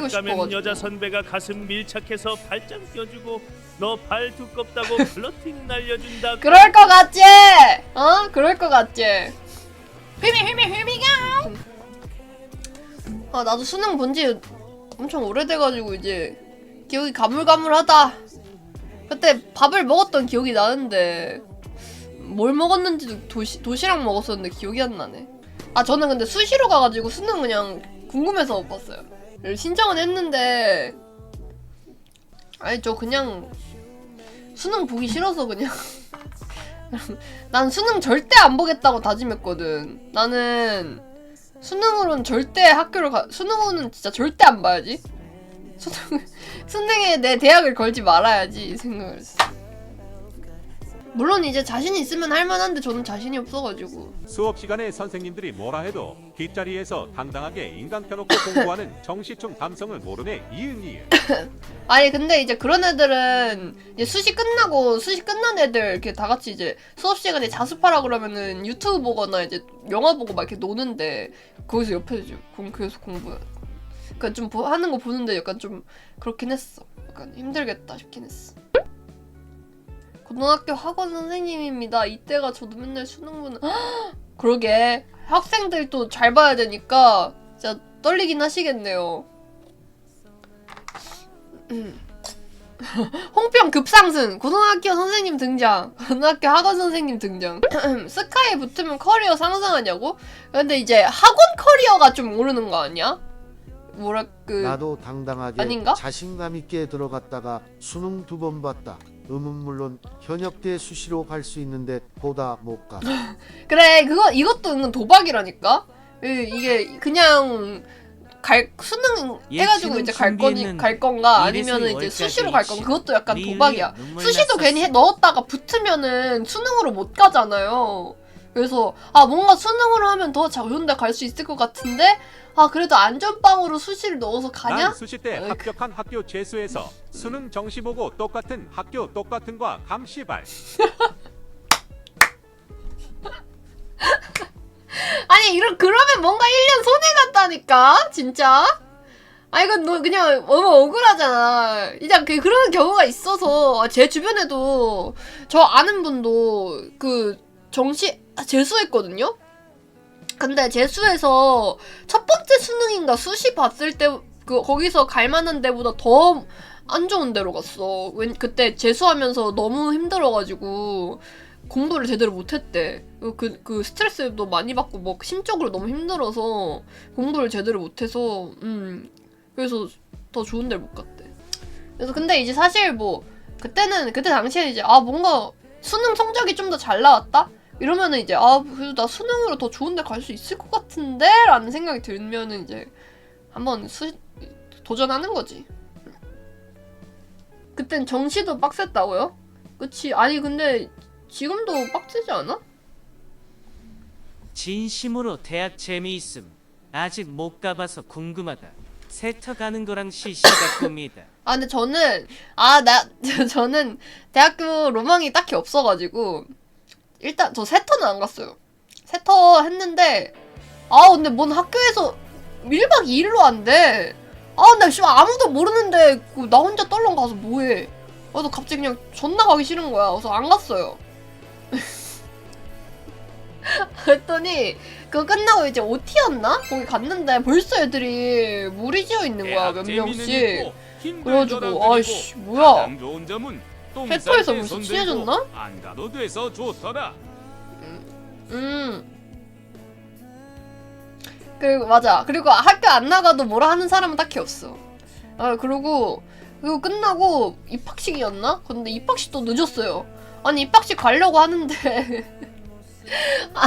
때리고 대학 가면 싶어가지고. 여자 선배가 가슴 밀착해서 발장 껴주고 너 발 두껍다고 플러팅 날려준다. 그럴 것 같지? 어? 그럴 것 같지? 휘미 휘미 휘미가 아 나도 수능 본 지 엄청 오래돼가지고 이제 기억이 가물가물하다 그때 밥을 먹었던 기억이 나는데 뭘 먹었는지도 도시, 도시락 먹었었는데 기억이 안 나네 아 저는 근데 수시로 가가지고 수능 그냥 궁금해서 못 봤어요 신청은 했는데 아니 저 그냥 수능 보기 싫어서 그냥 난 수능 절대 안 보겠다고 다짐했거든. 나는 수능으로는 절대 학교를 가 수능으로는 진짜 절대 안 봐야지. 수능 수능에 내 대학을 걸지 말아야지 이 생각을 했어. 물론 이제 자신 있으면 할 만한데 저는 자신이 없어가지고 수업 시간에 선생님들이 뭐라 해도 뒷자리에서 당당하게 인강 펴놓고 공부하는 정시충 감성을 모르네 이응이응. 아니 근데 이제 그런 애들은 이제 수시 끝나고 수시 끝난 애들 이렇게 다 같이 이제 수업 시간에 자습하라 그러면은 유튜브 보거나 이제 영화 보고 막 이렇게 노는데 거기서 옆에 이제 공 계속 공부. 그러니까 좀 보- 하는 거 보는데 약간 좀 그렇긴 했어. 약간 힘들겠다 싶긴 했어. 고등학교 학원 선생님입니다. 이때가 저도 맨날 수능 보는. 그러게 학생들도 잘 봐야 되니까 진짜 떨리긴 하시겠네요. 홍평 급상승 고등학교 선생님 등장 고등학교 학원 선생님 등장 스카이에 붙으면 커리어 상승하냐고? 근데 이제 학원 커리어가 좀 오르는 거 아니야? 뭐라 그 나도 당당하게 아닌가? 자신감 있게 들어갔다가 수능 두 번 봤다. 음은 물론 현역대 수시로 갈 수 있는데 보다 못 가. 그래 그거 이것도 은근 도박이라니까 이- 이게 그냥 갈 수능 해가지고 이제 갈 거니 준비했는데 갈 건가 아니면은 이제 수시로 갈 건가 치- 그것도 약간 도박이야 수시도. 괜히 해, 넣었다가 붙으면은 수능으로 못 가잖아요. 그래서 아 뭔가 수능으로 하면 더 좋은데 갈 수 있을 것 같은데 아 그래도 안전빵으로 수시를 넣어서 가냐? 난 수시 때 어이구. 합격한 학교 재수에서 수능 정시 보고 똑같은 학교 똑같은 과 감시발. 아니 이런 그러면 뭔가 1년 손해 갔다니까 진짜. 아 이건 너 그냥 너무 억울하잖아. 이제 그 그런 경우가 있어서 제 주변에도 저 아는 분도 그 정시 아, 재수했거든요. 근데 재수해서 첫 번째 수능인가 수시 봤을 때 그 거기서 갈 만한 데보다 더 안 좋은 데로 갔어. 웬 그때 재수하면서 너무 힘들어가지고 공부를 제대로 못했대. 그, 그 스트레스도 많이 받고 뭐 심적으로 너무 힘들어서 공부를 제대로 못해서 음 그래서 더 좋은 데를 못 갔대. 그래서 근데 이제 사실 뭐 그때는 그때 당시에 이제 아 뭔가 수능 성적이 좀 더 잘 나왔다 이러면은 이제 아 그래도 나 수능으로 더 좋은 데 갈 수 있을 것 같은데라는 생각이 들면은 이제 한번 수 도전하는 거지. 그땐 정시도 빡셌다고요? 그치 아니 근데 지금도 빡세지 않아? 진심으로 대학 재미있음. 아직 못 가봐서 궁금하다. 세터 가는 거랑 CC가 꿈이다. 아 근데 저는 아 나 저는 대학교 로망이 딱히 없어가지고 일단 저 세터는 안 갔어요. 세터 했는데 아 근데 뭔 학교에서 1박 2일로 안 돼. 아 근데 씨 아무도 모르는데 그나 혼자 떨렁 가서 뭐해. 그래서 갑자기 그냥 존나 가기 싫은 거야. 그래서 안 갔어요. 그랬더니 그거 끝나고 이제 OT였나? 거기 갔는데 벌써 애들이 무리 지어 있는 거야 몇 명씩. 그래가지고 아이씨 뭐야 페퍼에서 벌써 친해졌나? 안 가도 돼서 좋더라. 음 그리고 맞아. 그리고 학교 안 나가도 뭐라 하는 사람은 딱히 없어. 아 그리고 그리고 끝나고 입학식이었나? 근데 입학식도 늦었어요. 아니 입학식 가려고 하는데. 아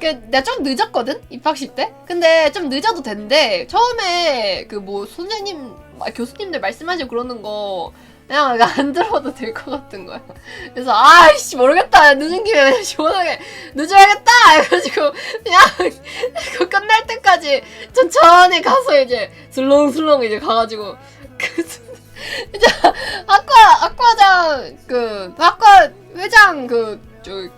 그, 내가 좀 늦었거든? 입학식 때? 근데 좀 늦어도 된대. 처음에 그 뭐 선생님 아, 교수님들 말씀하시고 그러는 거 그냥 안 들어도 될 것 같은 거야. 그래서 아이씨 모르겠다. 늦은 김에 그냥 시원하게 늦어야겠다! 해가지고 그냥 그 끝날 때까지 천천히 가서 이제 슬렁슬렁 이제 가가지고 그 이제 학과 학과장 그 학과 회장 그저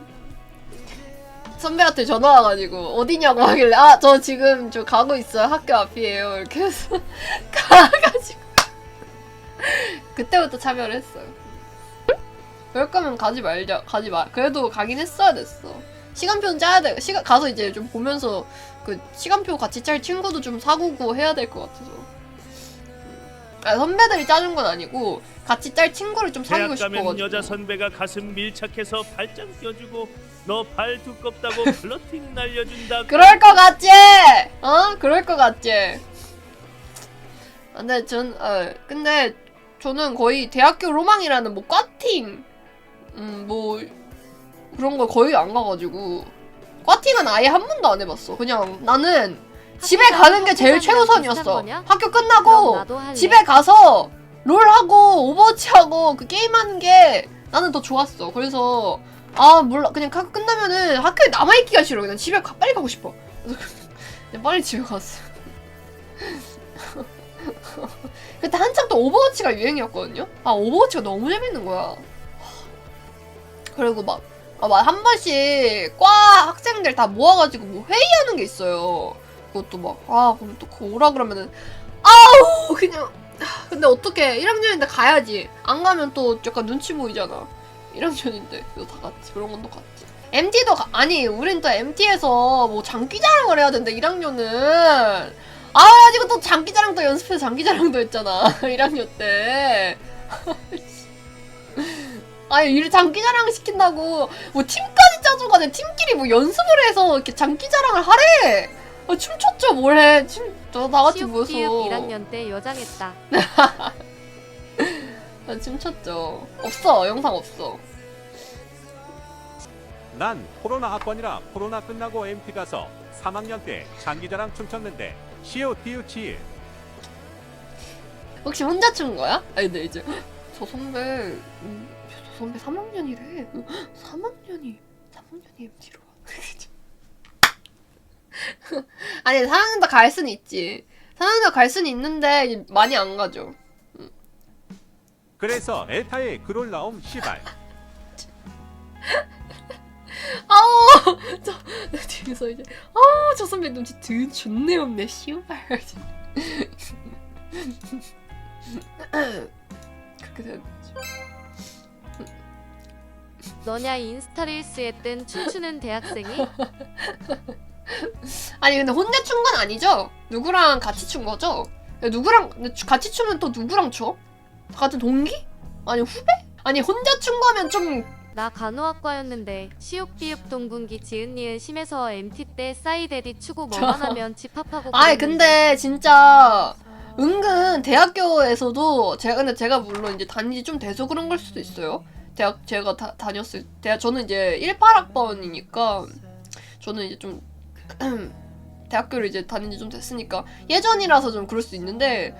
선배한테 전화 와가지고 어디냐고 하길래 아 저 지금 저 가고 있어요. 학교 앞이에요. 이렇게 해서 가가지고 그때부터 참여를 했어요 그럴 거면 가지 말자 가지 마 그래도 가긴 했어야 됐어 시간표는 짜야 돼 시간 가서 이제 좀 보면서 그 시간표 같이 짤 친구도 좀 사귀고 해야 될 것 같아서 아, 선배들이 짜준 건 아니고 같이 짤 친구를 좀 사귀고 가면 싶어가지고 여자 선배가 가슴 밀착해서 발장 껴주고 너 발 두껍다고 플러팅 날려준다. 그럴 것 같지? 어? 그럴 것 같지? 아, 근데 전, 어, 근데 저는 거의 대학교 로망이라는 뭐 과팅, 음, 뭐, 그런 거 거의 안 가가지고. 과팅은 아예 한 번도 안 해봤어. 그냥 나는 집에 가는 게 제일 최우선이었어. 학교 끝나고 집에 가서 롤하고 오버워치하고 그 게임하는 게 나는 더 좋았어. 그래서 아 몰라 그냥 학교 끝나면은 학교에 남아있기가 싫어. 그냥 집에 가, 빨리 가고 싶어. 그래서 그냥 빨리 집에 갔어. 그때 한참 또 오버워치가 유행이었거든요. 아 오버워치가 너무 재밌는 거야. 그리고 막 아, 막한 번씩 과 학생들 다 모아가지고 뭐 회의하는 게 있어요. 그것도 막, 아, 그럼 또 그거 오라 그러면은, 아우, 그냥. 아, 근데 어떻게 1학년인데 가야지. 안 가면 또 약간 눈치 보이잖아. 1학년인데. 그래서 다 갔지. 그런 건 또 갔지. MT도, 가, 아니, 우린 또 MT에서 뭐 장기 자랑을 해야 되는데, 1학년은. 아, 가지고 또 장기자랑 또 연습해서 장기자랑도 했잖아. 1학년 때. 아니, 일 장기자랑 시킨다고, 뭐 팀까지 짜줘가 지 팀끼리 뭐 연습을 해서 이렇게 장기자랑을 하래! 아, 춤췄죠, 뭘 해. 춤, 저 나같이 모여서. 시읍 1학년 때 여장했다. 아, 춤췄죠. 없어, 영상 없어. 난 코로나 학번이라 코로나 끝나고 MT 가서 3학년 때 장기자랑 춤췄는데 시오 티우치 혹시 혼자 춘 거야? 아니, 근데 이제, 저 선배, 음, 저 선배 3학년이래. 3학년이, 3학년이 MT로 와. 아니, 4학년도 갈 수는 있지. 4학년도 갈 수는 있는데, 많이 안 가죠. 그래서 엘타에 글 올라옴 시발 아우! 저, 뒤에서 이제, 아우, 저 선배 눈치 드 존내 없네, 씨발. 그렇게 되는 거죠. 너냐 인스타 릴스에 뜬 춤추는 대학생이 아니, 근데 혼자 춘 건 아니죠? 누구랑 같이 춘 거죠? 누구랑, 근데 추- 같이 추면 또 누구랑 춰? 같은 동기? 아니, 후배? 아니, 혼자 춘 거면 좀, 나 간호학과였는데 시옥비읍 동군기 지은니은 심해서 MT 때 싸이데디 추고 뭐만 하면 집합하고 그랬는데 근데 진짜, 은근 대학교에서도, 제가, 근데 제가 물론 이제 다니지 좀 돼서 그런 걸 수도 있어요. 대학, 제가 다, 다녔을 때, 저는 이제 18학번이니까, 저는 이제 좀, 대학교를 이제 다닌 지 좀 됐으니까, 예전이라서 좀 그럴 수 있는데,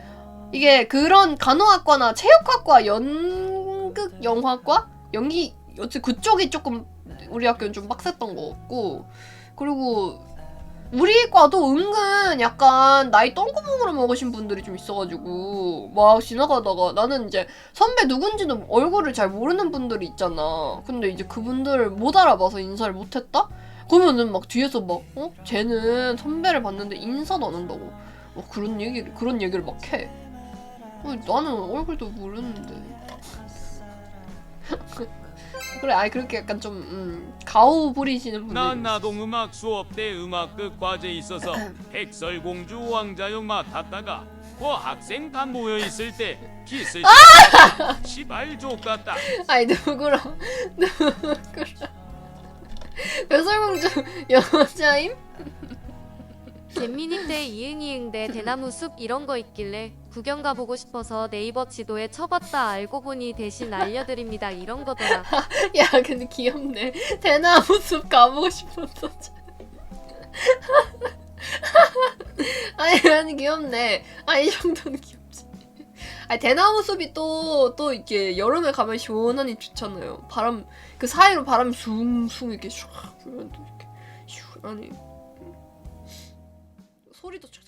이게 그런 간호학과나 체육학과, 연극 영화과? 연기, 어째 그쪽이 조금, 우리 학교는 좀 빡셌던 것 같고, 그리고, 우리 과도 은근 약간 나이 똥구멍으로 먹으신 분들이 좀 있어가지고 막 지나가다가 나는 이제 선배 누군지도 얼굴을 잘 모르는 분들이 있잖아. 근데 이제 그분들을 못 알아봐서 인사를 못했다? 그러면은 막 뒤에서 막 어? 쟤는 선배를 봤는데 인사도 안 한다고. 막 그런 얘기를 그런 얘기를 막 해. 어, 나는 얼굴도 모르는데. 그래, 아니 그렇게 약간 좀 음, 가오 부리시는 분들. 난 나동 음악 수업 때 음악극 과제 있어서 백설공주 왕자역 맡았다가 그 학생 다 모여 있을 때 기스 시발 족같다. 아니 누구랑 누구랑 배설공주 여자임? 때 이응이응대 대나무 숲 이런 거 있길래 구경 가보고 싶어서 네이버 지도에 쳐봤다 알고 보니 대신 알려드립니다. 이런 거더라. 야 근데 귀엽네. 대나무 숲 가보고 싶었어. 아니 아니 귀엽네. 아이 정도는 귀엽지. 아니 대나무 숲이 또또 이렇게 여름에 가면 시원하니 좋잖아요. 바람 그 사이로 바람 숭숭 이렇게 슉 불면 또 이렇게 시원하니 소리도 촥